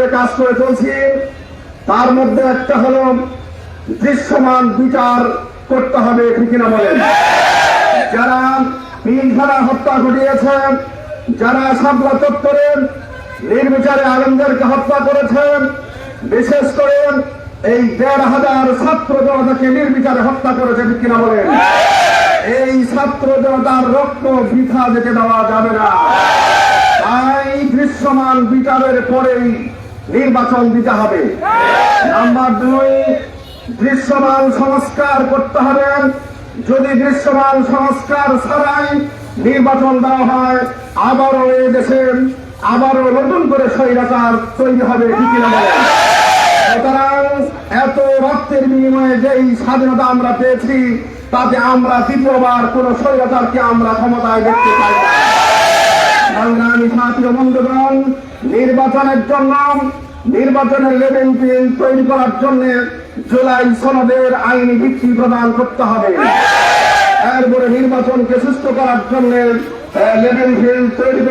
যে কাজ করে চলছি। তার মধ্যে একটা হলো, দৃশ্যমান বিচার করতে হবে, ঠিক কিনা বলেন? যারা পিলখানা হত্যা ঘটিয়েছে, যারা সাবলা চত্বরের নির্বিচারে আলমদেরকে হত্যা করেছেন বিশেষ করে এই দেড় হাজার ছাত্র জনতাকে নির্বিচারে হত্যা করেছে, ঠিক কিনা বলেন? এই ছাত্র জনতার রক্ত বৃথা যেতে দেওয়া যাবে না। দৃশ্যমান বিচারের পরেই নির্বাচন দিতে হবে। নাম্বার দুই, দৃশ্যমান সংস্কার করতে হবে। যদি দৃশ্যমান সংস্কার ছাড়াই নির্বাচন দেওয়া হয়, আবারও এই দেশে আবারও নতুন করে স্বৈরাচার তৈরি হবে সুতরাং এত রক্তের বিনিময়ে যেই স্বাধীনতা আমরা পেয়েছি, তাতে আমরা দ্বিতীয়বার কোন স্বৈরাচারকে আমরা ক্ষমতায় দেখতে পাই না। সংগ্রামী ছাত্র বন্ধুগণ নির্বাচনের জন্য, নির্বাচনের লেভেল ফিল্ড তৈরি করার জন্য জুলাই সনদের আইনি ভিত্তি প্রদান করতে হবে। এরপরে নির্বাচনকে সুস্থ করার জন্য তৈরি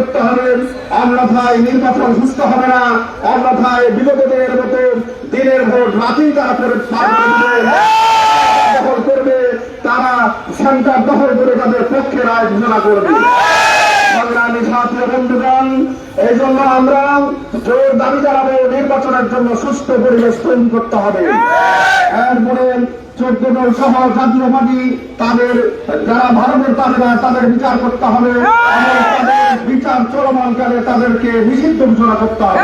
দখল করবে দখল করে তাদের পক্ষে রায় ঘোষণা করবে। এই জন্য আমরা জোর দাবি জানাব, নির্বাচনের জন্য সুস্থ পরিবেশ তৈরি করতে হবে। এরপরে সহ জাতীয় পার্টি, তাদের যারা ভারতের তাদের বিচার করতে হবে। বিচার চলমানকালে তাদেরকে নিষিদ্ধ ঘোষণা করতে হবে।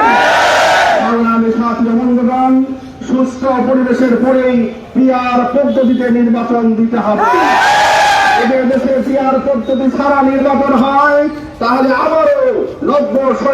বন্ধুগণ, সুস্থ পরিবেশের পরেই পিয়ার পদ্ধতিতে নির্বাচন দিতে হবে। এদের দেশে পিয়ার পদ্ধতি ছাড়া নির্বাচন হয়, তাহলে আবারও